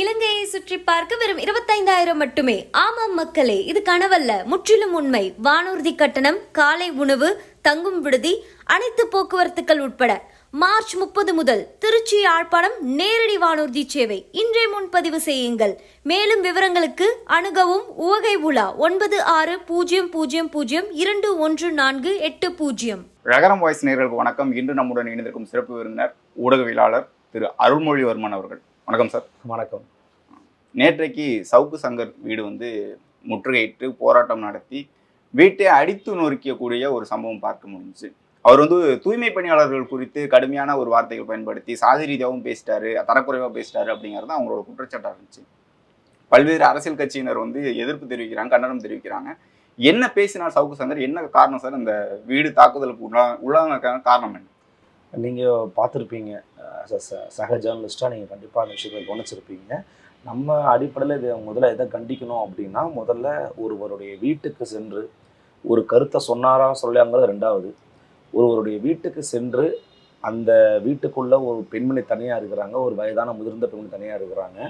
இலங்கையை சுற்றி பார்க்க வெறும் இருபத்தைந்தாயிரம் மட்டுமே. ஆமாம் மக்களே இது கனவல்ல. முற்றிலும் உண்மை. வானூர்தி கட்டணம் காலை உணவு தங்கும் விடுதி அனைத்து போக்குவரத்துக்கள் உட்பட. மார்ச் முப்பது முதல் திருச்சி யாழ்ப்பாணம் நேரடி வானூர்தி சேவை. இன்றே முன்பதிவு செய்யுங்கள். மேலும் விவரங்களுக்கு அணுகவும் உவகை உலா ஒன்பது ஆறு பூஜ்ஜியம் பூஜ்ஜியம் பூஜ்ஜியம் இரண்டு ஒன்று நான்கு எட்டு பூஜ்ஜியம் ரகரம் வாய்ஸ் நேர்களுக்கு வணக்கம். இன்று நம்முடன் இணைந்திருக்கும் சிறப்பு விருந்தினர் ஊடகவியலாளர் திரு அருள்மொழிவர்மன் அவர்கள். வணக்கம் சார். வணக்கம். நேற்றைக்கு சவுக்கு சங்கர் வீடு வந்து முற்றுகையிட்டு போராட்டம் நடத்தி வீட்டை அடித்து நொறுக்கக்கூடிய ஒரு சம்பவம் பார்க்க முடிஞ்சுச்சு. அவர் வந்து தூய்மை பணியாளர்கள் குறித்து கடுமையான ஒரு வார்த்தைகள் பயன்படுத்தி சாதி ரீதியாகவும் பேசிட்டாரு தரக்குறைவாக பேசிட்டாரு அப்படிங்கிறது தான் அவங்களோட குற்றச்சாட்டாக இருந்துச்சு. பல்வேறு அரசியல் கட்சியினர் வந்து எதிர்ப்பு தெரிவிக்கிறாங்க கண்டனம் தெரிவிக்கிறாங்க. என்ன பேசினார் சவுக்கு சங்கர்? என்ன காரணம் சார்? அந்த வீடு தாக்குதலுக்கு உள்ளா உள்ளான காரணம் என்ன? நீங்கள் பார்த்துருப்பீங்க. சக ஜேர்னலிஸ்ட்டாக நீங்கள் கண்டிப்பாக அந்த விஷயத்தை கவனிச்சிருப்பீங்க. நம்ம அடிப்படையில் இதை முதல்ல எதை கண்டிக்கணும் அப்படின்னா முதல்ல ஒருவருடைய வீட்டுக்கு சென்று ஒரு கருத்தை சொன்னாரா சொல்லாங்கிறது ரெண்டாவது. ஒருவருடைய வீட்டுக்கு சென்று அந்த வீட்டுக்குள்ளே ஒரு பெண்மணி தனியாக இருக்கிறாங்க ஒரு வயதான முதிர்ந்த பெண்மணி தனியாக இருக்கிறாங்க.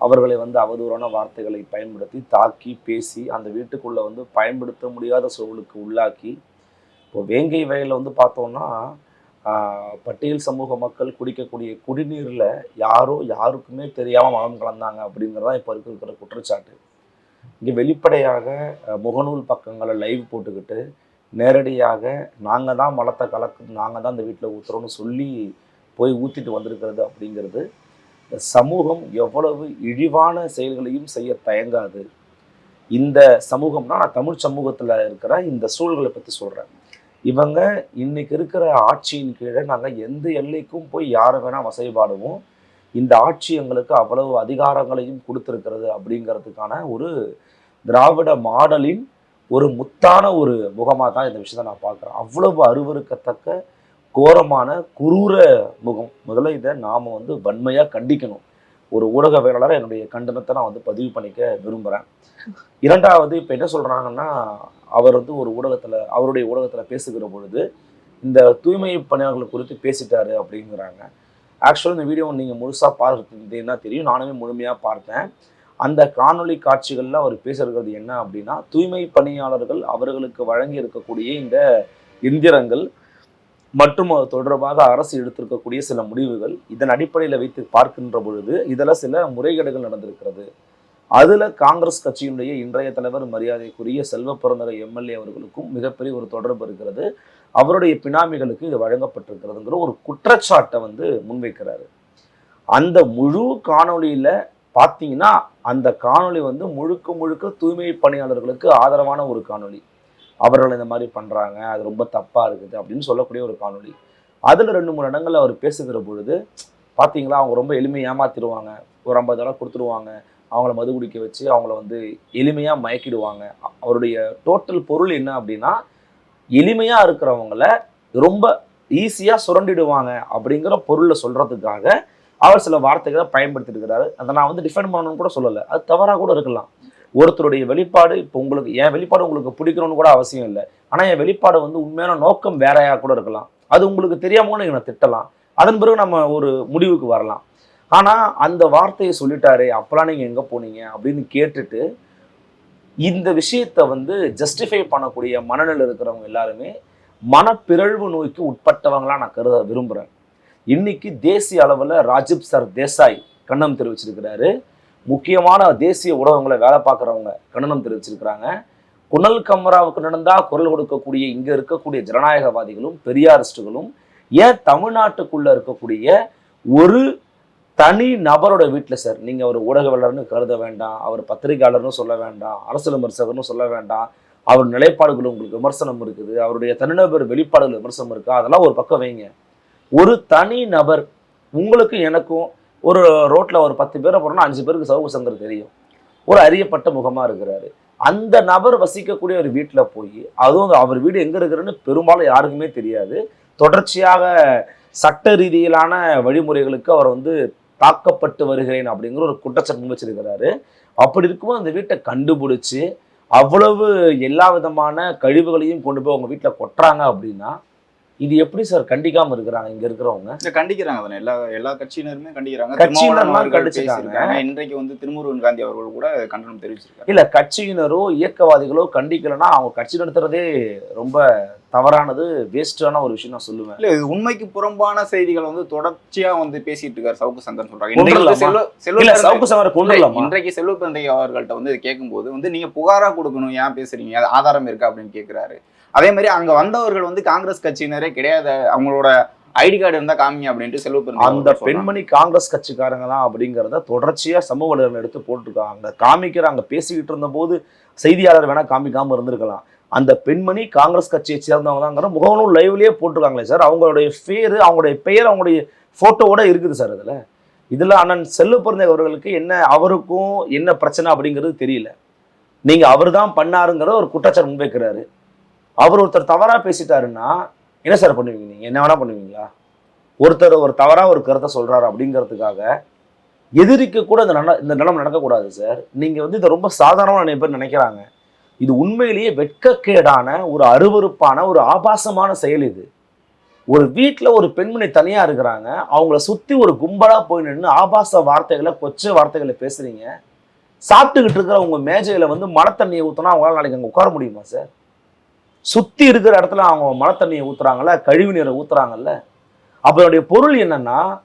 அவர்களை வந்து அவதூறான வார்த்தைகளை பயன்படுத்தி தாக்கி பேசி அந்த வீட்டுக்குள்ளே வந்து பயன்படுத்த முடியாத சூழலுக்கு உள்ளாக்கி இப்போ வேங்கை வயலில் வந்து பார்த்தோம்னா பட்டியல் சமூக மக்கள் குடிக்கக்கூடிய குடிநீரில் யாரோ யாருக்குமே தெரியாமல் மனம் கலந்தாங்க அப்படிங்கிறது தான் இப்போ இருக்கிற குற்றச்சாட்டு. இங்கே வெளிப்படையாக முகநூல் பக்கங்களை லைவ் போட்டுக்கிட்டு நேரடியாக நாங்கள் தான் மலத்தை கலக்கு நாங்கள் தான் இந்த வீட்டில் ஊற்றுறோம்னு சொல்லி போய் ஊற்றிட்டு வந்திருக்கிறது அப்படிங்கிறது இந்த சமூகம் எவ்வளவு இழிவான செயல்களையும் செய்ய தயங்காது. இந்த சமூகம்னா நான் தமிழ் சமூகத்தில் இருக்கிற இந்த சூழல்களை பற்றி சொல்கிறேன் இவங்க இன்னைக்கு இருக்கிற ஆட்சியின் கீழே நாங்கள் எந்த எல்லைக்கும் போய் யாரை வேணால் வசைபாடுவோம். இந்த ஆட்சி எங்களுக்கு அவ்வளவு அதிகாரங்களையும் கொடுத்துருக்கிறது அப்படிங்கிறதுக்கான ஒரு திராவிட மாடலின் ஒரு முத்தான ஒரு முகமாக தான் இந்த விஷயத்தை நான் பார்க்குறேன். அவ்வளவு அருவருக்கத்தக்க கோரமான குரூர முகம். முதல்ல இதை நாம் வந்து வன்மையாக கண்டிக்கணும். ஒரு ஊடகவியலாளர் என்னுடைய கண்டனத்தை நான் வந்து பதிவு பண்ணிக்க விரும்புகிறேன் இரண்டாவது இப்போ என்ன சொல்கிறாங்கன்னா அவர் வந்து ஒரு ஊடகத்தில் அவருடைய ஊடகத்தில் பேசுகிற பொழுது இந்த தூய்மை பணியாளர்கள் குறித்து பேசிட்டாரு அப்படிங்கிறாங்க. ஆக்சுவலாக இந்த வீடியோ நீங்கள் முழுசாக பார்த்துருந்தீங்கன்னா தெரியும். நானுமே முழுமையாக பார்த்தேன். அந்த காணொளி காட்சிகளில் அவர் பேசுகிறது என்ன அப்படின்னா தூய்மை பணியாளர்கள் அவர்களுக்கு வழங்கி இருக்கக்கூடிய இந்த எந்திரங்கள் மற்றும் அது தொடர்பாக அரசு எடுத்திருக்கக்கூடிய சில முடிவுகள் இதன் அடிப்படையில் வைத்து பார்க்கின்ற பொழுது இதில் சில முறைகேடுகள் நடந்திருக்கிறது. அதில் காங்கிரஸ் கட்சியினுடைய இன்றைய தலைவர் மரியாதைக்குரிய செல்வ பிறந்தர எம்எல்ஏ அவர்களுக்கும் மிகப்பெரிய ஒரு தொடர்பு இருக்கிறது. அவருடைய பினாமிகளுக்கு இது வழங்கப்பட்டிருக்கிறதுங்கிற ஒரு குற்றச்சாட்டை வந்து முன்வைக்கிறாரு. அந்த முழு காணொலியில் பார்த்தீங்கன்னா அந்த காணொளி வந்து முழுக்க முழுக்க தூய்மை பணியாளர்களுக்கு ஆதரவான ஒரு காணொளி. அவர்கள் இந்த மாதிரி பண்ணுறாங்க அது ரொம்ப தப்பாக இருக்குது அப்படின்னு சொல்லக்கூடிய ஒரு காணொளி. அதில் ரெண்டு மூணு இடங்களில் அவர் பேசுகிற பொழுது பார்த்தீங்களா அவங்க ரொம்ப எளிமையாக ஏமாத்திடுவாங்க. ஒரு ஐம்பது ரூபா கொடுத்துருவாங்க அவங்கள மது குடிக்க வச்சு அவங்கள வந்து எளிமையாக மயக்கிடுவாங்க. அவருடைய டோட்டல் பொருள் என்ன அப்படின்னா எளிமையாக இருக்கிறவங்கள ரொம்ப ஈஸியாக சுரண்டிடுவாங்க அப்படிங்கிற பொருளை சொல்கிறதுக்காக அவர் சில வார்த்தைகளை பயன்படுத்தியிருக்கிறாரு அதை நான் வந்து டிஃபெண்ட் பண்ணணும்னு கூட சொல்லலை. அது தவறாக கூட இருக்கலாம். ஒருத்தருடைய வெளிப்பாடு இப்போ உங்களுக்கு என் வெளிப்பாடு உங்களுக்கு பிடிக்கணும்னு கூட அவசியம் இல்லை. ஆனால் என் வெளிப்பாடு வந்து உண்மையான நோக்கம் வேறையாக கூட இருக்கலாம். அது உங்களுக்கு தெரியாமல் நீங்கள் திட்டலாம். அதன் பிறகு நம்ம ஒரு முடிவுக்கு வரலாம். ஆனால் அந்த வார்த்தையை சொல்லிட்டாரு அப்போலாம் நீங்கள் எங்கே போனீங்க? அப்படின்னு கேட்டுட்டு இந்த விஷயத்தை வந்து ஜஸ்டிஃபை பண்ணக்கூடிய மனநிலை இருக்கிறவங்க எல்லாருமே மனப்பிறழ்வு நோய்க்கு உட்பட்டவங்களாம் நான் கருத விரும்புகிறேன் இன்னைக்கு தேசிய அளவில் ராஜீப் சர் தேசாய் கண்டனம் தெரிவிச்சிருக்கிறாரு. முக்கியமான தேசிய ஊடகங்களை வேலை பார்க்குறவங்க கண்டனம் தெரிவிச்சிருக்கிறாங்க. குணல் கமராவுக்கு நடந்தால் குரல் கொடுக்கக்கூடிய இங்கே இருக்கக்கூடிய ஜனநாயகவாதிகளும் பெரியாரிஸ்டுகளும் ஏன் தமிழ்நாட்டுக்குள்ளே இருக்கக்கூடிய ஒரு தனி நபரோட வீட்டில் சார் நீங்கள் ஒரு ஊடகவியலாளர்னு கருத வேண்டாம் அவர் பத்திரிகையாளர்னு சொல்ல வேண்டாம் அரசியல் விமர்சகர்னு சொல்ல வேண்டாம் அவர் நிலைப்பாடுகள் உங்களுக்கு விமர்சனம் இருக்குது அவருடைய தனிநபர் வெளிப்பாடுகள் விமர்சனம் இருக்கா அதெல்லாம் ஒரு பக்கம் வைங்க. ஒரு தனி நபர் உங்களுக்கும் எனக்கும் ஒரு ரோட்டில் ஒரு பத்து பேரை போகிறோன்னா அஞ்சு பேருக்கு சவுக்கு சங்கர் தெரியும். ஒரு அறியப்பட்ட முகமாக இருக்கிறாரு. அந்த நபர் வசிக்கக்கூடிய ஒரு வீட்டில் போய் அதுவும் அவர் வீடு எங்கே இருக்கிறன்னு பெரும்பாலும் யாருக்குமே தெரியாது. தொடர்ச்சியாக சட்ட ரீதியிலான வழிமுறைகளுக்கு அவர் வந்து தாக்கப்பட்டு வருகிறேன் அப்படிங்கிற ஒரு குற்றச்சாட்டு முன் வச்சிருக்கிறாரு. அப்படி இருக்கும்போது அந்த வீட்டை கண்டுபிடிச்சி அவ்வளவு எல்லா விதமான கழிவுகளையும் கொண்டு போய் அவங்க வீட்டில் கொட்டுறாங்க அப்படின்னா இது எப்படி சார் கண்டிக்காம இருக்கிறாங்க? இங்க இருக்கிறவங்க? கண்டிக்கிறாங்க அதனை எல்லா எல்லா கட்சியினருமே கண்டிக்கிறாங்க. கட்சியினர்லாம் கண்டிச்சிருக்காங்க. இன்றைக்கு வந்து திருமுருகன் காந்தி அவர்கள் கூட கண்டனம் தெரிவிச்சிருக்காங்க இல்ல கட்சியினரோ இயக்கவாதிகளோ கண்டிக்கலைன்னா அவங்க கட்சி நடத்துறதே ரொம்ப தவறானது வேஸ்டான ஒரு விஷயம் நான் சொல்லுவேன். இல்ல இது உண்மைக்கு புறம்பான செய்திகள் வந்து தொடர்ச்சியா வந்து பேசிட்டு இருக்காரு சவுக்கு சங்கர் சொல்றாங்க. சவுக்கு சமர கொண்டு இல்லை, வரலாமா இன்றைக்கு செல்வ பிறந்தை அவர்கள்ட்ட வந்து கேட்கும்போது வந்து நீங்க புகாரா கொடுக்கணும் ஏன் பேசுறீங்க? ஆதாரம் இருக்கா அப்படின்னு கேக்குறாரு. அதே மாதிரி அங்க வந்தவர்கள் வந்து காங்கிரஸ் கட்சியினரே கிடையாது. அவங்களோட ஐடி கார்டு இருந்தா காமிங்க அப்படின்ட்டு செல்வ அந்த. பெண்மணி காங்கிரஸ் கட்சிக்காரங்க தான் அப்படிங்கிறத தொடர்ச்சியா சமூக வலைதளம் எடுத்து போட்டிருக்காங்க. காமிக்கிறாங்க பேசிக்கிட்டு இருந்த போது செய்தியாளர் வேணா காமிக்காம இருந்திருக்கலாம். அந்த பெண்மணி காங்கிரஸ் கட்சியை சேர்ந்தவங்க தாங்கிற முகநூல் லைவ்லயே போட்டிருக்காங்களே சார். அவங்களுடைய பேரு அவங்களுடைய பெயர் அவங்களுடைய போட்டோவோட இருக்குது சார் இதுல இதுல அண்ணன் செல்வ பிறந்த அவர்களுக்கு என்ன அவருக்கும் என்ன பிரச்சனை அப்படிங்கிறது தெரியல. நீங்க அவர் தான் பண்ணாருங்கிற ஒரு குற்றச்சாட்டு முன்வைக்கிறாரு. அவர் ஒருத்தர் தவறாக பேசிட்டாருன்னா என்ன சார் பண்ணுவீங்க நீங்கள் என்ன வேணா பண்ணுவீங்களா? ஒருத்தர் ஒரு தவறாக ஒரு கருத்தை சொல்கிறாரு அப்படிங்கிறதுக்காக எதிரிக்கு கூட இந்த நட இந்த நிலம் நடக்கக்கூடாது சார் நீங்கள் வந்து இதை ரொம்ப சாதாரணமாக நிறைய பேர் நினைக்கிறாங்க. இது உண்மையிலேயே வெட்கக்கேடான ஒரு அருவருப்பான ஒரு ஆபாசமான செயல் இது. ஒரு வீட்டில் ஒரு பெண்மணி தனியாக இருக்கிறாங்க. அவங்கள சுற்றி ஒரு கும்பலாக போய் நின்று ஆபாச வார்த்தைகளை கொச்ச வார்த்தைகளை பேசுகிறீங்க சாப்பிட்டுக்கிட்டு இருக்கிற உங்கள் மேஜையில் வந்து மழை தண்ணியை ஊற்றினா அவங்களால நாளைக்கு அங்கே உட்கார முடியுமா சார் சுற்றி இருக்கிற இடத்துல அவங்க மழை தண்ணியை ஊற்றுறாங்கல்ல கழிவு நீரை ஊற்றுறாங்கல்ல அப்ப பொருள் என்னன்னா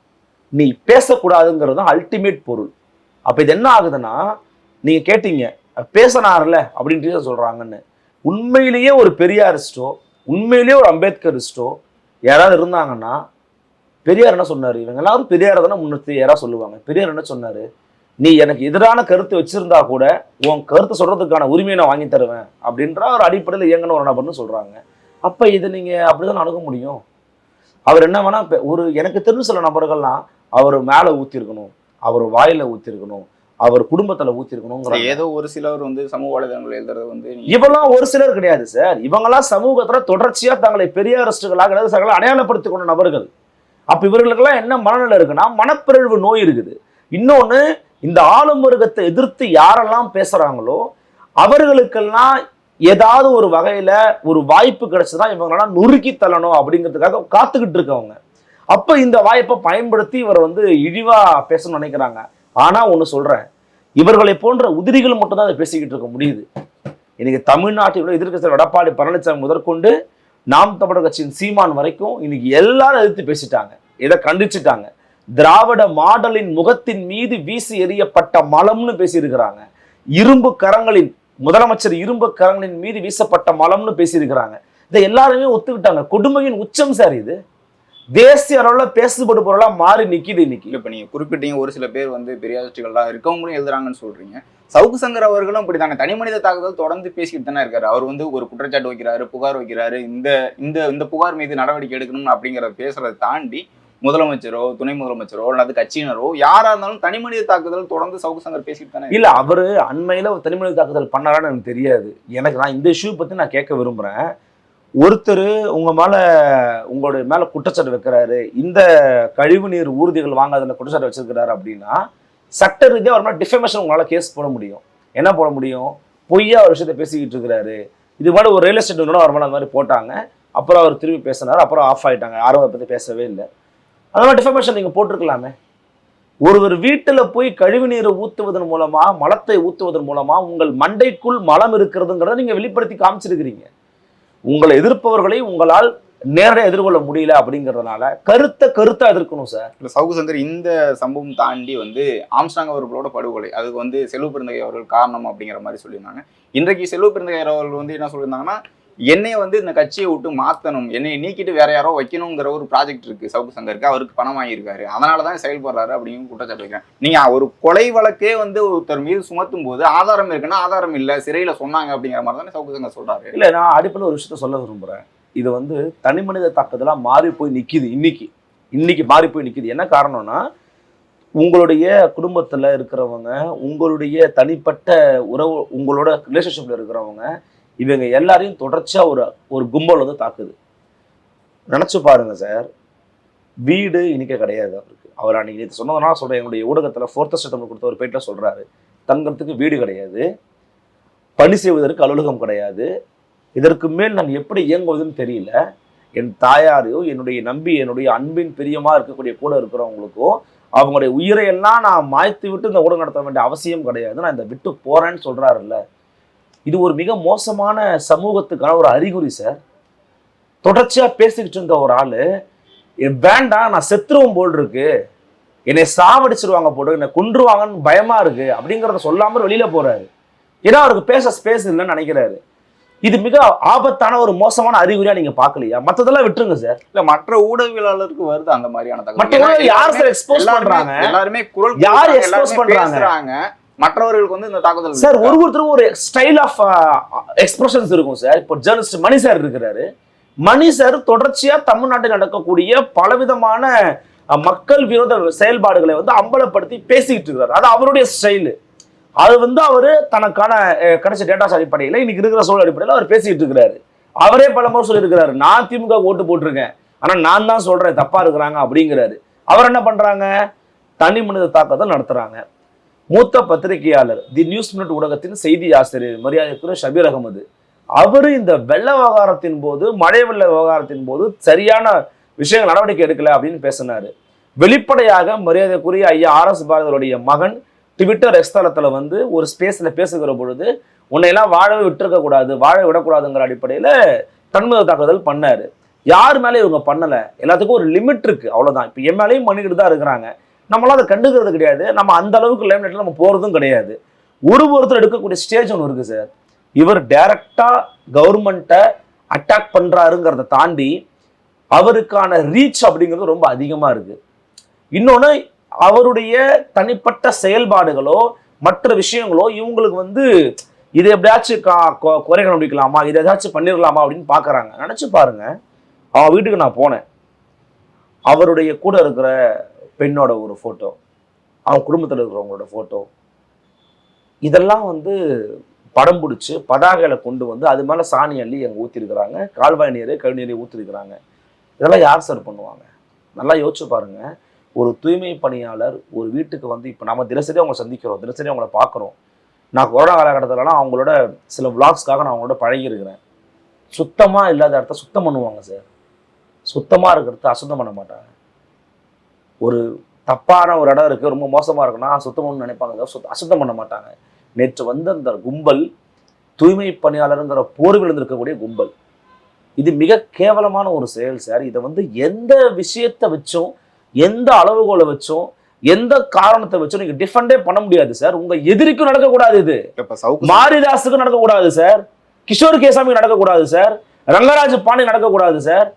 நீ பேசக்கூடாதுங்கிறது தான் அல்டிமேட் பொருள். அப்போ இது என்ன ஆகுதுன்னா நீங்கள் கேட்டீங்க பேசினார்ல அப்படின்ட்டு சொல்கிறாங்கன்னு உண்மையிலேயே ஒரு பெரியாரிஸ்டோ உண்மையிலேயே ஒரு அம்பேத்கரிஸ்டோ யாராவது இருந்தாங்கன்னா பெரியார் என்ன சொன்னார்? இவங்க எல்லாரும் பெரியார் தானே முன்னிறுத்தி யாராவது சொல்லுவாங்க. பெரியார் என்ன சொன்னார்? நீ எனக்கு எதிரான கருத்து வச்சிருந்தா கூட உன் கருத்து சொல்றதுக்கான உரிமையை நான் வாங்கி தருவேன் அப்படின்ற ஒரு அடிப்படையில் இயங்கின ஒரு நபர்னு சொல்றாங்க. அப்ப இதை நீங்க அப்படிதான் அணுக முடியும். அவர் என்ன வேணா ஒரு எனக்கு தெரிஞ்ச சில நபர்கள்லாம் அவர் மேல ஊத்திருக்கணும் அவர் வாயில ஊத்திருக்கணும் அவர் குடும்பத்துல ஊத்திருக்கணுங்கிற ஏதோ ஒரு சிலர் வந்து சமூக வலைதளங்கள் எழுதுறது வந்து இவெல்லாம் ஒரு சிலர் கிடையாது சார். இவங்கெல்லாம் சமூகத்துல தொடர்ச்சியா தங்களை பெரியாரிஸ்டுகளாக அல்லது சகல அடையாளப்படுத்திக் கொண்ட நபர்கள். அப்ப இவர்களுக்கெல்லாம் என்ன மனநிலை இருக்குன்னா மனப்பிறழ்வு நோய் இருக்குது. இன்னொன்னு இந்த ஆளும் வர்க்கத்தை எதிர்த்து யாரெல்லாம் பேசுறாங்களோ அவர்களுக்கெல்லாம் ஏதாவது ஒரு வகையில ஒரு வாய்ப்பு கிடைச்சதா இவங்களெல்லாம் நொறுக்கி தள்ளணும் அப்படிங்கிறதுக்காக காத்துக்கிட்டு இருக்கவங்க. அப்ப இந்த வாய்ப்பை பயன்படுத்தி இவர் வந்து இழிவா பேசணும்னு நினைக்கிறாங்க. ஆனா ஒண்ணு சொல்றேன் இவர்களை போன்ற உதிரிகள் மட்டும்தான் அதை பேசிக்கிட்டு இருக்க முடியுது. இன்னைக்கு தமிழ்நாட்டில் உள்ள எடப்பாடி பழனிசாமி முதற்கொண்டு நாம் தமிழர் கட்சியின் சீமான் வரைக்கும் இன்னைக்கு எல்லாரும் எதிர்த்து பேசிட்டாங்க. இதை கண்டிச்சுட்டாங்க. திராவிட மாடலின் முகத்தின் மீது வீசி எறியப்பட்ட மலம்னு பேசியிருக்கிறாங்க. இரும்பு கரங்களின் முதலமைச்சர் இரும்பு கரங்களின் மீது வீசப்பட்ட மலம்னு பேசியிருக்கிறாங்க. இதை எல்லாருமே ஒத்துக்கிட்டாங்க. கொடுமையின் உச்சம் சார் இது. தேசிய அளவுல பேசுபடு பொருளாக மாறி நிற்கிது இன்னைக்கு. இப்போ நீங்கள் நீங்க குறிப்பிட்டீங்க ஒரு சில பேர் வந்து பெரியாரிஸ்டுகள்லாம் இருக்கவங்களும் எழுதுறாங்கன்னு சொல்றீங்க. சவுக்கு சங்கர் அவர்களும் இப்படித்தானே தனி மனித தாக்குதல் தொடர்ந்து பேசிக்கிட்டு தானே இருக்காரு. அவர் வந்து ஒரு குற்றச்சாட்டு வைக்கிறாரு புகார் வைக்கிறாரு. இந்த இந்த இந்த புகார் மீது நடவடிக்கை எடுக்கணும் அப்படிங்கிறத பேசுறதை தாண்டி முதலமைச்சரோ துணை முதலமைச்சரோ அல்லது கட்சியினரோ யாரா இருந்தாலும் தனிமனித தாக்குதல் தொடர்ந்து சவுக்கு சங்கர் பேசிட்டு தானே இல்ல அவரு அண்மையில ஒரு தனிமனித தாக்குதல் பண்ணாரான்னு எனக்கு தெரியாது. எனக்கு நான் இந்த இஷ்யூ பத்தி நான் கேட்க விரும்புறேன். ஒருத்தர் உங்க மேல உங்களுடைய மேல குற்றச்சாட்டு வைக்கிறாரு இந்த கழிவு நீர் ஊர்திகள் வாங்காததுல குற்றச்சாட்டு வச்சிருக்கிறாரு அப்படின்னா சட்ட ரீதியாக ஒரு மாதிரி டிஃபமேஷன் உங்களால் கேஸ் போட முடியும். என்ன போட முடியும்? பொய்யா ஒரு விஷயத்த பேசிக்கிட்டு இருக்கிறாரு. இது மாதிரி ஒரு ரியல் எஸ்டேட் நிறுவனம் அவர் அந்த மாதிரி போட்டாங்க. அப்புறம் அவர் திரும்பி பேசினார். அப்புறம் ஆஃப் ஆயிட்டாங்க. யாரும் அதை பற்றி பேசவே இல்லை. அதெல்லாம் மாதிரி டிஃபமேஷன் நீங்க போட்டிருக்கலாமே. ஒருவர் வீட்டுல போய் கழிவு நீரை ஊற்றுவதன் மூலமா மலத்தை ஊற்றுவதன் மூலமா உங்கள் மண்டைக்குள் மலம் இருக்கிறதுங்கிறத நீங்க வெளிப்படுத்தி காமிச்சிருக்கிறீங்க. உங்களை எதிர்ப்பவர்களை உங்களால் நேரடியாக எதிர்கொள்ள முடியல அப்படிங்கிறதுனால கருத்தை கருத்தா எதிர்க்கணும் சார் இல்லை சவுகு சங்கர் இந்த சம்பவம் தாண்டி வந்து ஆம்ஸ்டாங் அவர்களோட படுகொலை அதுக்கு வந்து செல்வ பெருந்தகை அவர்கள் காரணம் அப்படிங்கிற மாதிரி சொல்லியிருந்தாங்க. இன்றைக்கு செல்வ பெருந்தகை அவர்கள் வந்து என்ன சொல்லியிருந்தாங்கன்னா என்னைய வந்து இந்த கட்சியை விட்டு மாத்தணும். என்னை நீக்கிட்டு வேற யாரோ வைக்கணுங்கிற ஒரு ப்ராஜெக்ட் இருக்கு. சவுக்கு சங்கருக்கு. அவருக்கு பணம் வாங்கியிருக்காரு. அதனால தான் செயல்படுறாரு அப்படின்னு குற்றச்சாட்டு வைக்கிறேன். நீங்க ஒரு கொலை வழக்கே வந்து ஒருத்தர் மீது சுமத்தும் போது ஆதாரம் இருக்குன்னா ஆதாரம் இல்ல சிறையில சொன்னாங்க அப்படிங்கிற மாதிரி தானே சவுக்கு சங்கர் சொல்றாரு. இல்ல நான் அடிப்படையில் ஒரு விஷயத்த சொல்ல விரும்புறேன். இது வந்து தனி மனித தாக்குதலா மாறி போய் நிற்கிது இன்னைக்கு. இன்னைக்கு மாறி போய் நிற்கிது என்ன காரணம்னா உங்களுடைய குடும்பத்தில் இருக்கிறவங்க உங்களுடைய தனிப்பட்ட உறவு உங்களோட ரிலேஷன்ஷிப்பில் இருக்கிறவங்க இவங்க எல்லாரையும் தொடர்ச்சியாக ஒரு ஒரு கும்பல் வந்து தாக்குது. நினச்சி பாருங்கள் சார். வீடு இன்றைக்கே கிடையாது அவருக்கு. அவர் அன்றைக்கி நேற்று சொன்னதுனால சொல்கிறேன் எங்களுடைய ஊடகத்தில் ஃபோர்த்து ஸ்டேட்மெண்ட் கொடுத்த ஒரு பேட்டில் சொல்கிறாரு தங்கறதுக்கு வீடு கிடையாது. பணி செய்வதற்கு அலுவலகம் கிடையாது. இதற்கு மேல் நான் எப்படி இயங்குவதுன்னு தெரியல. என் தாயாரையோ என்னுடைய நம்பி என்னுடைய அன்பின் பிரியமாக இருக்கக்கூடிய கூட இருக்கிறவங்களுக்கோ அவங்களுடைய உயிரையெல்லாம் நான் மாய்த்து விட்டு இந்த ஊடகம் நடத்த வேண்டிய அவசியம் கிடையாது. நான் இந்த விட்டு போகிறேன்னு சொல்கிறாருல்ல இது ஒரு மிக மோசமான சமூகத்துக்கான ஒரு அறிகுறி சார். தொடர்ச்சியா பேசிக்கிட்டு இருந்த ஒரு ஆளு "என் வேண்டாம் நான் செத்துருவோம் போல் இருக்கு. என்னை சாவடிச்சிருவாங்க போட்டு என்னை கொன்றுவாங்கன்னு பயமா இருக்கு. அப்படிங்கிறத சொல்லாம வெளியில போறாரு. ஏன்னா அவருக்கு பேச ஸ்பேஸ் இல்லைன்னு நினைக்கிறாரு. இது மிக ஆபத்தான ஒரு மோசமான அறிகுறியா நீங்க பாக்கலையா மத்ததெல்லாம் விட்டுருங்க சார். இல்ல மற்ற ஊடகவியலாளருக்கு வருது அந்த மாதிரியான தகவல். யார் சார் எல்லாருமே- பண்றாங்க? எல்லாருமே குரல் யார் எல்லாருமே பண்றாங்க? மற்றவர்களுக்கு வந்து இந்த தாக்குதல் சார் ஒரு ஒருத்தருக்கும் ஒரு ஸ்டைல் ஆஃப் எக்ஸ்பிரஷன்ஸ் இருக்கும் சார். இப்போ ஜேர்னலிஸ்ட் மணி சார் இருக்கிறாரு. மணி சார் தொடர்ச்சியா தமிழ்நாட்டில் நடக்கக்கூடிய பலவிதமான மக்கள் விரோத செயல்பாடுகளை வந்து அம்பலப்படுத்தி பேசிக்கிட்டு இருக்கிறார். அது அவருடைய ஸ்டைலு அது வந்து அவரு தனக்கான கிடைச்ச டேட்டாஸ் அடிப்படையில் இன்னைக்கு இருக்கிற சூழல் அடிப்படையில் அவர் பேசிக்கிட்டு இருக்கிறாரு. அவரே பல முறை சொல்லியிருக்கிறாரு நான் திமுக ஓட்டு போட்டிருக்கேன். ஆனா நான் தான் சொல்றேன் தப்பா இருக்கிறாங்க அப்படிங்கிறாரு. அவர் என்ன பண்றாங்க? தனி மனித தாக்குதல் நடத்துறாங்க. மூத்த பத்திரிகையாளர் தி நியூஸ் மினிட் ஊடகத்தின் செய்தி ஆசிரியர் மரியாதைக்குரிய ஷபீர் அகமது. அவர் இந்த வெள்ள விவகாரத்தின் போது மழை வெள்ள விவகாரத்தின் போது சரியான விஷயங்கள் நடவடிக்கை எடுக்கல அப்படின்னு பேசினாரு. வெளிப்படையாக மரியாதைக்குரிய ஐயா ஆர் எஸ் பாரதியுடைய மகன் ட்விட்டர் எக்ஸ்தலத்துல வந்து ஒரு ஸ்பேஸில் பேசுகிற பொழுது உன்னையெல்லாம் வாழவே விட்டுருக்க கூடாது வாழ விடக்கூடாதுங்கிற அடிப்படையில் தன்மத தாக்குதல் பண்ணார். யார் மேலே இவங்க பண்ணலை? எல்லாத்துக்கும் ஒரு லிமிட் இருக்குது அவ்வளோதான் இப்போ என் மேலேயும் பண்ணிக்கிட்டு தான் இருக்கிறாங்க. நம்மளால் அதை கண்டுக்கிறது கிடையாது. நம்ம அந்த அளவுக்கு லேமினேட்ல நம்ம போகிறதும் கிடையாது. ஒரு ஒருத்தர் எடுக்கக்கூடிய ஸ்டேஜ் ஒன்று இருக்குது சார் இவர் டைரக்டாக கவர்மெண்ட்டை அட்டாக் பண்ணுறாருங்கிறத தாண்டி அவருக்கான ரீச் அப்படிங்கிறது ரொம்ப அதிகமாக இருக்குது இன்னொன்று அவருடைய தனிப்பட்ட செயல்பாடுகளோ மற்ற விஷயங்களோ இவங்களுக்கு வந்து இதை எப்படியாச்சும் கா கொ- குறை கண்டுபிடிக்கலாமா இதை ஏதாச்சும் பண்ணிடலாமா அப்படின்னு பார்க்குறாங்க நினச்சி பாருங்கள் அவன் வீட்டுக்கு நான் போனேன். அவருடைய கூட இருக்கிற பெண்ணோட ஒரு ஃபோட்டோ அவங்க குடும்பத்தில் இருக்கிறவங்களோட ஃபோட்டோ இதெல்லாம் வந்து படம் பிடிச்சி பதாகையில் கொண்டு வந்து அது மேலே சாணி அள்ளி அங்கே ஊற்றிருக்கிறாங்க கால்வாய் நீரை கழிநீரை ஊற்றிருக்கிறாங்க இதெல்லாம் யார் சார் பண்ணுவாங்க? நல்லா யோசிச்சு பாருங்க. ஒரு தூய்மை பணியாளர் ஒரு வீட்டுக்கு வந்து இப்போ நம்ம தினசரி அவங்களை சந்திக்கிறோம். தினசரி அவங்கள பார்க்குறோம் நான் கொரோனா காலகட்டத்திலலாம் அவங்களோட சில விளாக்ஸ்க்காக நான் அவங்களோட பழகியிருக்கிறேன். சுத்தமாக இல்லாத இடத்த சுத்தம் பண்ணுவாங்க சார் சுத்தமாக இருக்கிறத அசுத்தம் பண்ண மாட்டாங்க. ஒரு தப்பான ஒரு இடம் இருக்குது ரொம்ப மோசமாக இருக்குன்னா சுத்தம் பண்ணணும்னு நினைப்பாங்க சுத்த அசுத்தம் பண்ண மாட்டாங்க. நேற்று வந்த அந்த கும்பல் தூய்மை பணியாளருங்கிற போர் விழுந்திருக்கக்கூடிய கும்பல். இது மிக கேவலமான ஒரு செயல் சார். இதை வந்து எந்த விஷயத்தை வச்சும் எந்த அளவுகோலை வச்சும் எந்த காரணத்தை வச்சும் நீங்க டிஃபெண்டே பண்ண முடியாது சார். உங்க எதிரிக்கும் நடக்கக்கூடாது இது. மாரிதாஸுக்கும் நடக்கக்கூடாது சார். கிஷோர் கேசாமிக்கு நடக்கக்கூடாது சார். ரங்கராஜ் பாண்டி நடக்கக்கூடாது சார்.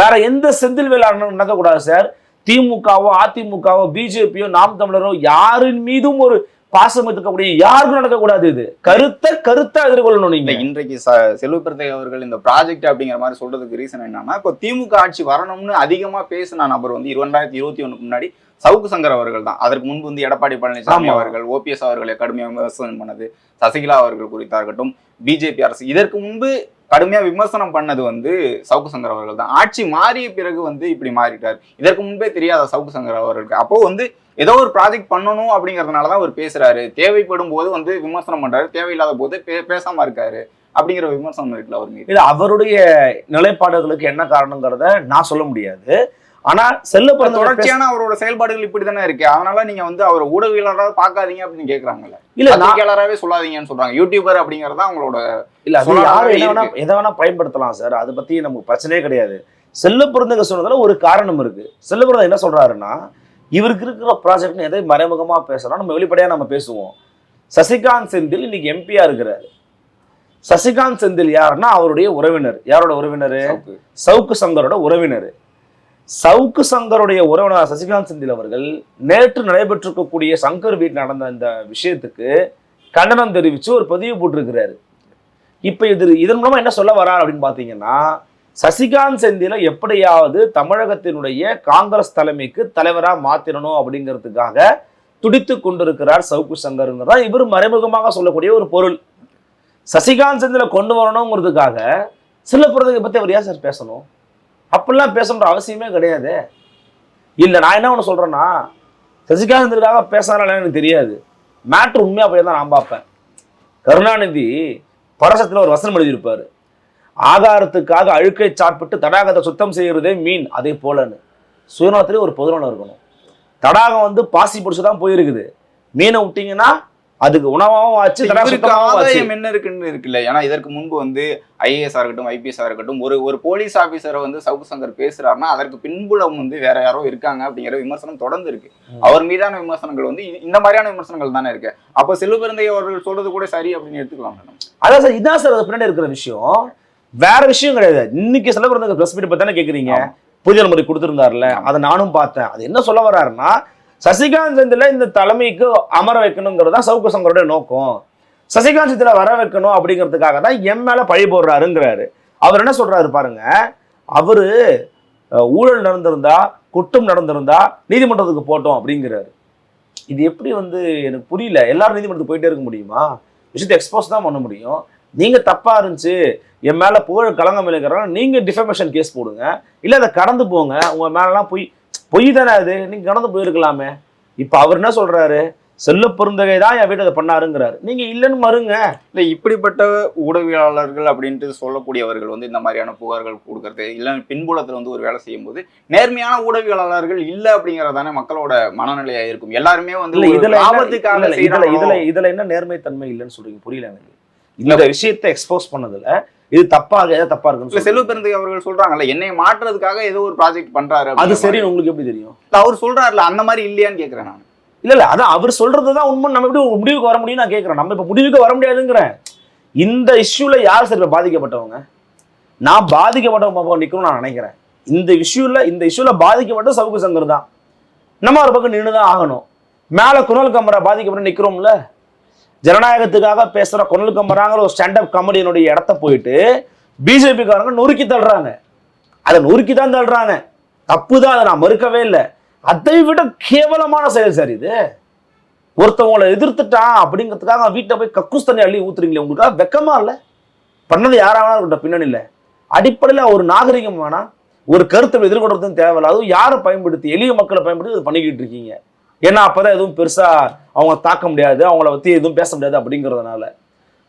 வேற எந்த செந்தில் வேளாண் நடக்கக்கூடாது சார். திமுகவோ அதிமுகவோ பிஜேபியோ நாம் தமிழரோ யாரின் மீதும் ஒரு பாசம் இருக்கக்கூடிய யாருக்கும் நடக்கக்கூடாது இது. கருத்தை கருத்தை எதிர்கொள்ளணும் இல்ல நீங்க இன்றைக்கு ச- செல்வப்பிரதை அவர்கள் இந்த ப்ராஜெக்ட் அப்படிங்கிற மாதிரி சொல்றதுக்கு ரீசன் என்னன்னா இப்போ திமுக ஆட்சி வரணும்னு அதிகமா பேசின நபர் வந்து இரண்டாயிரத்தி இருபத்தி ஒண்ணுக்கு முன்னாடி சவுக்கு சங்கர் அவர்கள் தான். அதற்கு முன்பு வந்து எடப்பாடி பழனிசாமி. அவர்கள் ஓபிஎஸ் அவர்களை கடுமையாக விமர்சனம் பண்ணது. சசிகலா அவர்கள் குறித்தா இருக்கட்டும் பிஜேபி அரசு. இதற்கு முன்பு கடுமையா விமர்சனம் பண்ணது வந்து சவுக்கு சங்கர் அவர்கள் தான். ஆட்சி மாறிய பிறகு வந்து இப்படி மாறிட்டார். இதற்கு முன்பே தெரியாத சவுக்கு சங்கர் அவர்களுக்கு. அப்போ வந்து ஏதோ ஒரு ப்ராஜெக்ட் பண்ணணும் அப்படிங்கிறதுனால தான் அவர் பேசுறாரு. தேவைப்படும் போது வந்து விமர்சனம் பண்றாரு. தேவையில்லாத போது பே- பேசாம இருக்காரு அப்படிங்கிற விமர்சனம் இருக்குல்ல அவர் மீது. இல்ல அவருடைய நிலைப்பாடுகளுக்கு என்ன காரணங்கிறத நான் சொல்ல முடியாது. ஆனா செல்ல தொடர்ச்சியான அவரோட செயல்பாடுகள் இப்படித்தானே இருக்கு. அதனால நீங்க வந்து அவர் ஊடகவியலாளராக பார்க்காதீங்க அப்படின்னு கேக்குறாங்கல்ல. இல்ல நான் பத்திரிகையாளராகவே சொல்லாதீங்கன்னு சொல்றாங்க. யூடியூபர் அப்படிங்கறது தான் அவங்களோட இல்ல அது யாரும் எதை வேணா பயன்படுத்தலாம் சார் அதை பத்தி நமக்கு பிரச்சனையே கிடையாது. செல்ல பிறந்தங்க சொன்னதுல ஒரு காரணம் இருக்கு. செல்ல பிறந்த என்ன சொல்றாருன்னா இவருக்கு இருக்கிற ப்ராஜெக்ட்னு எதை மறைமுகமா பேசுறோம் நம்ம வெளிப்படையா நம்ம பேசுவோம். சசிகாந்த் செந்தில் இன்னைக்கு எம்பியா இருக்கிறாரு. சசிகாந்த் செந்தில் யாருன்னா அவருடைய உறவினர். யாரோட உறவினர். சவுக்கு சங்கரோட உறவினர். சவுக்கு சங்கருடைய உறவினர் சசிகாந்த் செந்தில் அவர்கள் நேற்று நடைபெற்றிருக்கக்கூடிய சங்கர் வீட்டில் நடந்த அந்த விஷயத்துக்கு கண்டனம் தெரிவித்து ஒரு பதிவு போட்டிருக்கிறாரு. இப்போ இது இதன் மூலமாக என்ன சொல்ல வரார் அப்படின்னு பார்த்தீங்கன்னா சசிகாந்த் செந்தில எப்படியாவது தமிழகத்தினுடைய காங்கிரஸ் தலைமைக்கு தலைவராக மாத்திரணும் அப்படிங்கிறதுக்காக துடித்து கொண்டிருக்கிறார் சவுக்கு சங்கருங்கிறதா இவர் மறைமுகமாக சொல்லக்கூடிய ஒரு பொருள். சசிகாந்த் செந்தில கொண்டு வரணுங்கிறதுக்காக சில பிறகு பற்றி அவர் ஏன் சார் பேசணும்? அப்படிலாம் பேசணுன்ற அவசியமே கிடையாது. இல்லை நான் என்ன ஒன்று சொல்கிறேன்னா சசிகாந்த் செந்திலுக்காக எனக்கு தெரியாது. மேட்ரு உண்மையாக போய் தான் நான் பார்ப்பேன். கருணாநிதி பரசத்தில் ஒரு வசனம் எழுதியிருப்பார். ஆதாரத்துக்காக அழுக்கை சாப்பிட்டு தடாகத்தை சுத்தம் செய்கிறதே மீன் அதே போலன்னு. சுயநலத்திலே ஒரு பொதுநலம் இருக்கணும். தடாகம் வந்து பாசி பிடிச்சி தான் போயிருக்குது. மீனை விட்டிங்கன்னா அதுக்கு உணவாகவும் ஆச்சு ஆதாயம் என்ன இருக்குன்னு இருக்குல்ல. ஏன்னா இதற்கு முன்பு வந்து ஐஏஎஸ் இருக்கட்டும் ஐபிஎஸ் இருக்கட்டும் ஒரு ஒரு போலீஸ் ஆபீசரை வந்து சவுக்கு சங்கர் பேசுறாருன்னா அதற்கு பின்புலம் வந்து வேற யாரோ இருக்காங்க அப்படிங்கிற விமர்சனம் தொடர்ந்து இருக்கு. அவர் மீதான விமர்சனங்கள் வந்து இந்த மாதிரியான விமர்சனங்கள் தானே இருக்கு. அப்ப செல்வபிறந்தை அவர்கள் சொல்றது கூட சரி அப்படின்னு எடுத்துக்கலாம் மேடம். அதான் சார் இதான் சார் பின்னாடி இருக்கிற விஷயம். வேற விஷயம் கிடையாது. இன்னைக்கு சில பேர் பிரஸ் மீட் பத்தி தானே கேக்குறீங்க. புதிய முறை கொடுத்திருந்தாருல அதை நானும் பார்த்தேன். அது என்ன சொல்ல வர்றாருன்னா சசிகாந்த் செந்தில இந்த தலைமைக்கு அமர வைக்கணுங்கிறது தான் சவுக்கு சங்கரோட நோக்கம். சசிகாந்த் செந்தில வர வைக்கணும் அப்படிங்கிறதுக்காக தான் என் மேலே பழி போடுறாருங்கிறாரு. அவர் என்ன சொல்றாரு பாருங்க அவரு ஊழல் நடந்திருந்தா குற்றம் நடந்திருந்தா நீதிமன்றத்துக்கு போட்டோம் அப்படிங்கிறாரு. இது எப்படி வந்து எனக்கு புரியல. எல்லாரும் நீதிமன்றத்துக்கு போயிட்டே இருக்க முடியுமா? விஷயத்தை எக்ஸ்போஸ் தான் பண்ண முடியும். நீங்க தப்பா இருந்துச்சு என் மேல புகழ் களங்கம் இழுக்கிறாங்க நீங்க டிஃபமேஷன் கேஸ் போடுங்க. இல்லை அதை கடந்து போங்க. உங்க மேலலாம் போய் பொய் தானே அது? நீங்க கடந்து போயிருக்கலாமே. இப்ப அவர் என்ன சொல்றாரு? செல்ல பெருந்தகை தான் என் வீட்டை அதை பண்ணாருங்கிறாரு. நீங்க இல்லைன்னு மறுங்க. இல்ல இப்படிப்பட்ட ஊடகவியலாளர்கள் அப்படின்ட்டு சொல்லக்கூடியவர்கள் வந்து இந்த மாதிரியான புகார்கள் கொடுக்கறது இல்ல பின்புலத்துல வந்து ஒரு வேலை செய்யும் போது நேர்மையான ஊடகவியலாளர்கள் இல்ல அப்படிங்கறதானே மக்களோட மனநிலையா இருக்கும். எல்லாருமே வந்து இதுல இல்ல, இதுல. இதுல இதுல என்ன நேர்மைத்தன்மை இல்லைன்னு சொல்றீங்க. புரியல எனக்கு. இந்த விஷயத்தை எக்ஸ்போஸ் பண்ணதுல இது தப்பாக எது தப்பா இருக்குன்னு செல்வ. பெருந்தகை அவர்கள் சொல்றாங்கல்ல என்னை மாற்றுறதுக்காக ஏதோ ஒரு ப்ராஜெக்ட் பண்றாரு அது சரி. உங்களுக்கு எப்படி தெரியும்? அவர் சொல்றாருல அந்த மாதிரி இல்லையான்னு கேக்குறேன் நான். இல்ல இல்ல அதான் அவர் சொல்றதுதான் உண்மை நம்ம எப்படி ஒரு முடிவுக்கு வர முடியும் நான் கேட்கறேன் நம்ம இப்ப முடிவுக்கு வர முடியாதுங்கிறேன். இந்த இஷ்யூல யார் சார் இப்ப பாதிக்கப்பட்டவங்க? நான் பாதிக்கப்பட்டவங்க நிக்கணும்னு நான் நினைக்கிறேன். இந்த இஷ்யூல இந்த இஷ்யூல பாதிக்கப்பட்ட சவுக்கு சங்கர் தான். நம்ம ஒரு பக்கம் நின்று தான் ஆகணும். மேல குணல் கமரா பாதிக்கப்பட்டு நிக்கிறோம்ல ஜனநாயகத்துக்காக பேசுகிற கொனல் கம்பராங்கிற ஒரு ஸ்டாண்டப் காமெடியனுடைய இடத்த போயிட்டு பிஜேபிக்காரங்க நொறுக்கி தள்ளுறாங்க. அதை நொறுக்கி தான் தள்ளுறாங்க. தப்பு தான் அதை நான் மறுக்கவே இல்லை. அதை விட கேவலமான செயல் சார் இது. ஒருத்தவங்களை எதிர்த்துட்டான் அப்படிங்கிறதுக்காக வீட்டை போய் கக்கூஸ் தண்ணி அள்ளி ஊத்துறீங்களே உங்களுக்கு வெக்கமா இல்லை? பண்ணது யாராவது இருக்கட்டும் பின்னணியில் அடிப்படையில் ஒரு நாகரிகம் வேணாம். ஒரு கருத்தை எதிர்கொள்றதும் தேவையில்ல. அதுவும் யாரை பயன்படுத்தி எளிய மக்களை பயன்படுத்தி இது பண்ணிக்கிட்டு இருக்கீங்க. ஏன்னா அப்பதான் எதுவும் பெருசாக அவங்க தாக்க முடியாது அவங்கள பற்றி எதுவும் பேச முடியாது அப்படிங்கிறதுனால.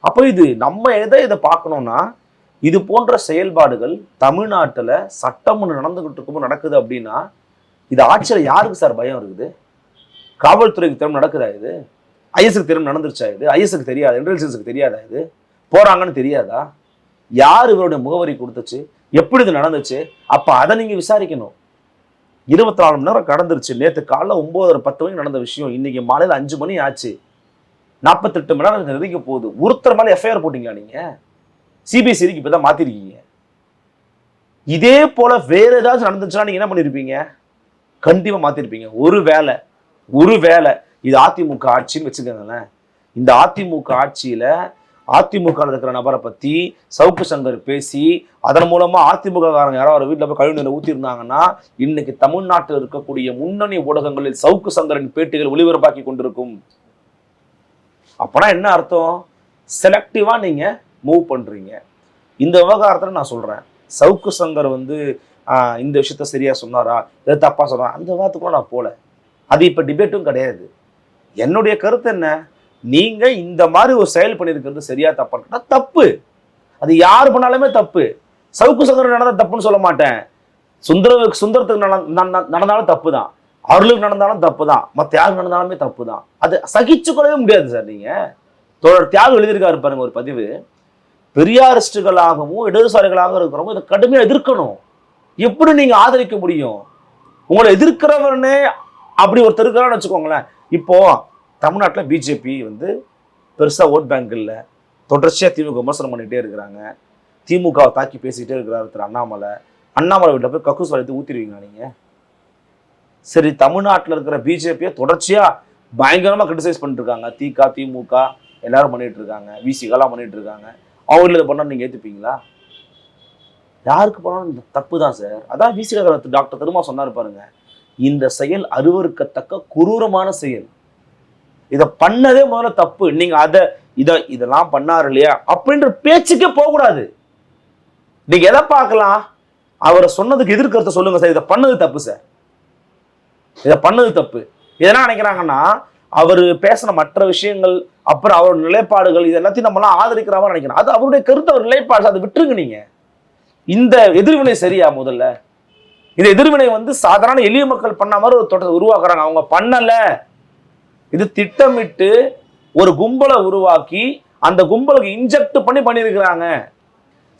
அப்போ இது நம்ம எதை இதை பார்க்கணும்னா இது போன்ற செயல்பாடுகள் தமிழ்நாட்டில் சட்டம் ஒன்று நடந்துகிட்டு இருக்கும்போது நடக்குது அப்படின்னா இது ஆட்சியில் யாருக்கு சார் பயம் இருக்குது? காவல்துறைக்கு திறமை நடக்குதா இது? ஐஎஸ்க்கு திறமை நடந்துருச்சா இது? ஐஎஸ்க்கு தெரியாது? இன்டெலிஜென்ஸுக்கு தெரியாதா இது? போகிறாங்கன்னு தெரியாதா? யார் இவருடைய முகவரி கொடுத்துச்சு? எப்படி இது நடந்துச்சு? அப்போ அதை நீங்கள் விசாரிக்கணும். இருபத்தி நாலு மணி நேரம் கடந்துருச்சு. நேற்று காலைல ஒன்பதரை பத்து மணிக்கு நடந்த விஷயம். இன்னைக்கு மாலையில் அஞ்சு மணி ஆச்சு. நாற்பத்தெட்டு மணி நேரம் நெருங்க போகுது. ஒருத்தர் மேலே எஃப்ஐஆர் போட்டிங்களா நீங்கள் சிபிஎஸ்சிக்கு இப்போ தான் மாற்றிருக்கீங்க இதே போல் வேறு ஏதாச்சும் நடந்துச்சுன்னா நீங்கள் என்ன பண்ணியிருப்பீங்க கண்டிப்பாக மாற்றிருப்பீங்க ஒரு வேலை ஒரு வேலை இது அதிமுக ஆட்சின்னு வச்சுக்கோங்களேன். இந்த அதிமுக ஆட்சியில் அதிமுக இருக்கிற நபரை பற்றி சவுக்கு சங்கர் பேசி அதன் மூலமாக அதிமுக காரங்க யாரோ அவர் வீட்டில் போய் கழிவு நீரை இன்னைக்கு தமிழ்நாட்டில் இருக்கக்கூடிய முன்னணி ஊடகங்களில் சவுக்கு சங்கரின் பேட்டிகள் ஒளிபரப்பாக்கி கொண்டிருக்கும். அப்பனா என்ன அர்த்தம்? செலக்டிவாக நீங்க மூவ் பண்றீங்க. இந்த விவகாரத்தில் நான் சொல்றேன். சவுக்கு சங்கர் வந்து இந்த விஷயத்த சரியா சொன்னாரா? இதை தப்பாக சொன்னாரா? அந்த விவகாரத்துக்குள்ள நான் போகல அது இப்போ டிபேட்டும் கிடையாது. என்னுடைய கருத்து என்ன? நீங்கள் இந்த மாதிரி ஒரு செயல் பண்ணியிருக்கிறது சரியா தப்பா தப்பு. அது யார் பண்ணாலுமே தப்பு. சவுக்கு சங்கர் நடந்தால் தப்புன்னு சொல்ல மாட்டேன். சுந்தர சுந்தரத்துக்கு நடந்த- நடந்தாலும் தப்பு தான் அருளுக்கு நடந்தாலும் தப்பு தான் மற்ற யாருக்கு நடந்தாலுமே தப்பு தான் அது சகிச்சுக்கொள்ளவே முடியாது சார் நீங்கள் தோழர் தியாகம் எழுதியிருக்காரு பாருங்க ஒரு பதிவு. பெரியாரிஸ்டுகளாகவும் இடதுசாரிகளாகவும் இருக்கிறவங்க இதை கடுமையாக எதிர்க்கணும். எப்படி நீங்கள் ஆதரிக்க முடியும்? உங்களை எதிர்க்கிறவனே அப்படி ஒருத்தர் இருக்கிறான்னு வச்சுக்கோங்களேன். இப்போ தமிழ்நாட்டில் பிஜேபி வந்து பெருசாக ஓட் பேங்க் இல்லை. தொடர்ச்சியாக திமுக விமர்சனம் பண்ணிகிட்டே இருக்கிறாங்க. திமுகவை தாக்கி பேசிக்கிட்டே இருக்கிறார் திரு அண்ணாமலை. அண்ணாமலை வீட்டில் போய் கக்கூஸ் வளைத்து ஊற்றிடுவீங்க நீங்கள் சரி தமிழ்நாட்டில் இருக்கிற பிஜேபியை தொடர்ச்சியாக பயங்கரமாக கிரிட்டிசைஸ் பண்ணிட்டுருக்காங்க. திக திமுக எல்லாரும் பண்ணிகிட்டு இருக்காங்க. விசிகெல்லாம் பண்ணிகிட்டு இருக்காங்க. அவங்களுக்கு இதை பண்ணா நீங்க யாருக்கு பண்ணாலும் இந்த தப்பு தான் சார் அதான் விசிக டாக்டர் திருமா சொன்னார் பாருங்க. இந்த செயல் அருவருக்கத்தக்க குரூரமான செயல். இதை பண்ணதே முதல்ல தப்பு. நீங்க அதை இதை இதெல்லாம் பண்ணாரு இல்லையா? அப்படின்ற பேச்சுக்கே போகக்கூடாது. நீங்க எதை பார்க்கலாம்? அவரை சொன்னதுக்கு எதிர்கருத்தை சொல்லுங்க சார். இதை பண்ணது தப்பு சார். இதை பண்ணது தப்பு. இதெல்லாம் நினைக்கிறாங்கன்னா அவர் பேசின மற்ற விஷயங்கள் அப்புறம் அவரோட நிலைப்பாடுகள் இது எல்லாத்தையும் நம்மளாம் ஆதரிக்கிற மாதிரி நினைக்கிறோம் அது அவருடைய கருத்து அவர் நிலைப்பாடு. அதை விட்டுருங்க நீங்க. இந்த எதிர்வினை சரியா முதல்ல? இந்த எதிர்வினை வந்து சாதாரண எளிய மக்கள் பண்ண மாதிரி ஒரு தோட்டத்தை உருவாக்குறாங்க. அவங்க பண்ணலை. இது திட்டமிட்டு ஒரு கும்பலை உருவாக்கி அந்த கும்பலுக்கு இன்ஜெக்ட் பண்ணி பண்ணியிருக்கிறாங்க.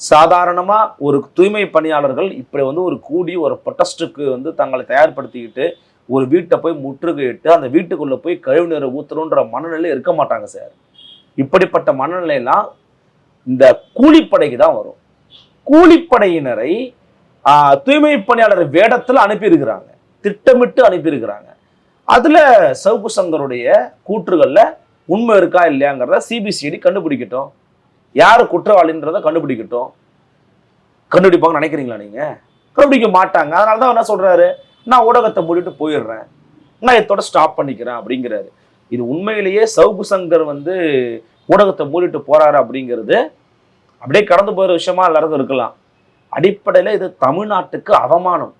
சாதாரணமாக ஒரு தூய்மை பணியாளர்கள் இப்படி வந்து ஒரு கூடி ஒரு ப்ரொட்டஸ்ட்டுக்கு வந்து தங்களை தயார்படுத்திக்கிட்டு ஒரு வீட்டை போய் முற்றுகையிட்டு அந்த வீட்டுக்குள்ளே போய் கழிவு நீரை ஊற்றணுன்ற மனநிலை இருக்க மாட்டாங்க சார். இப்படிப்பட்ட மனநிலையெல்லாம் இந்த கூலிப்படைக்கு தான் வரும். கூலிப்படையினரை தூய்மை பணியாளர் வேடத்தில் அனுப்பியிருக்கிறாங்க. திட்டமிட்டு அனுப்பியிருக்கிறாங்க. அதில் சவுக்கு சங்கருடைய கூற்றுகளில் உண்மை இருக்கா இல்லையாங்கிறத சிபிசிஐடி கண்டுபிடிக்கட்டும். யார் குற்றவாளின்றதை கண்டுபிடிக்கட்டும். கண்டுபிடிப்பாங்கன்னு நினைக்கிறீங்களா நீங்கள் கண்டுபிடிக்க மாட்டாங்க. அதனால தான் என்ன சொல்கிறாரு நான் ஊடகத்தை மூடிட்டு போயிடுறேன். நான் இதோட ஸ்டாப் பண்ணிக்கிறேன் அப்படிங்கிறாரு. இது உண்மையிலேயே சவுக்கு சங்கர் வந்து ஊடகத்தை மூடிட்டு போகிறாரு அப்படிங்கிறது அப்படியே கடந்து போகிற விஷயமா எல்லாருக்கும் இருக்கலாம். அடிப்படையில் இது தமிழ்நாட்டுக்கு அவமானம்.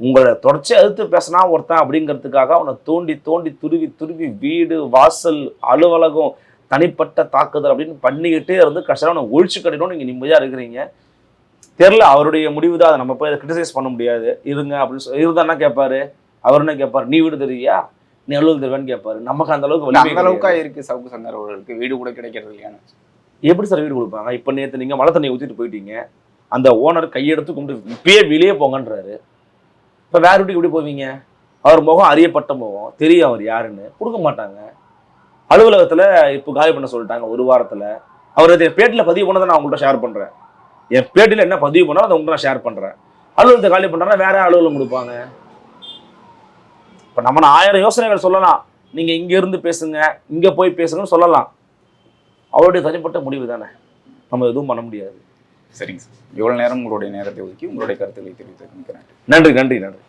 உங்களை தொடர்ச்சி எதிர்த்து பேசினா ஒருத்தன் அப்படிங்கிறதுக்காக அவனை தோண்டி தோண்டி துருவி துருவி வீடு வாசல் அலுவலகம் தனிப்பட்ட தாக்குதல் அப்படின்னு பண்ணிக்கிட்டே இருந்து கஷ்டம் அவனை ஒழிச்சு கட்டணும் நீங்கள் நிம்மதியாக இருக்கிறீங்க. தெரில அவருடைய முடிவு தான். அதை நம்ம போய் அதை கிரிட்டிசைஸ் பண்ண முடியாது. இருங்க அப்படின்னு சொல்லி இருந்தா என்ன கேட்பாரு அவர் என்ன கேட்பாரு நீ வீடு தெரியா நீ அலுவலகம் தெரியான்னு கேட்பாரு நமக்கு அந்த அளவுக்கு அந்த அளவுக்கா. இருக்கு சவுக்கு சங்கர் அவர்களுக்கு. வீடு கூட கிடைக்கிறது இல்லையான்னு எப்படி சார் வீடு கொடுப்பாங்க? இப்போ நேற்று நீங்கள் மழை தண்ணியை ஊற்றிட்டு போயிட்டீங்க. அந்த ஓனர் கையெடுத்து கும்பிட்டு இப்பயே வெளியே போங்கன்றாரு. இப்போ வேற வீட்டுக்கு எப்படி போவீங்க? அவர் முகம் அறியப்பட்ட முகம் தெரியும் அவர் யாருன்னு. கொடுக்க மாட்டாங்க. அலுவலகத்தில் இப்போ காலி பண்ண சொல்லிட்டாங்க ஒரு வாரத்தில். அவர் என் பேட்டில் பதிவு பண்ணதை நான் உங்கள்கிட்ட ஷேர் பண்ணுறேன் என் பேட்டில் என்ன பதிவு பண்ணாலும் அதை உங்கள்கிட்ட நான் ஷேர் பண்ணுறேன் அலுவலகத்தை காலி பண்ணுறேன்னா வேற அலுவலகம் கொடுப்பாங்க? இப்போ நம்ம ஆயிரம் யோசனைகள் சொல்லலாம். நீங்கள் இங்கேருந்து பேசுங்க இங்கே போய் பேசுங்கன்னு சொல்லலாம். அவருடைய தனிப்பட்ட முடிவு தானே. நம்ம எதுவும் பண்ண முடியாது. சரிங்க சார் இவ்வளோ நேரம் உங்களுடைய நேரத்தை ஒதுக்கி உங்களுடைய கருத்துக்களை தெரிவித்து நன்றி. நன்றி நன்றி நன்றி.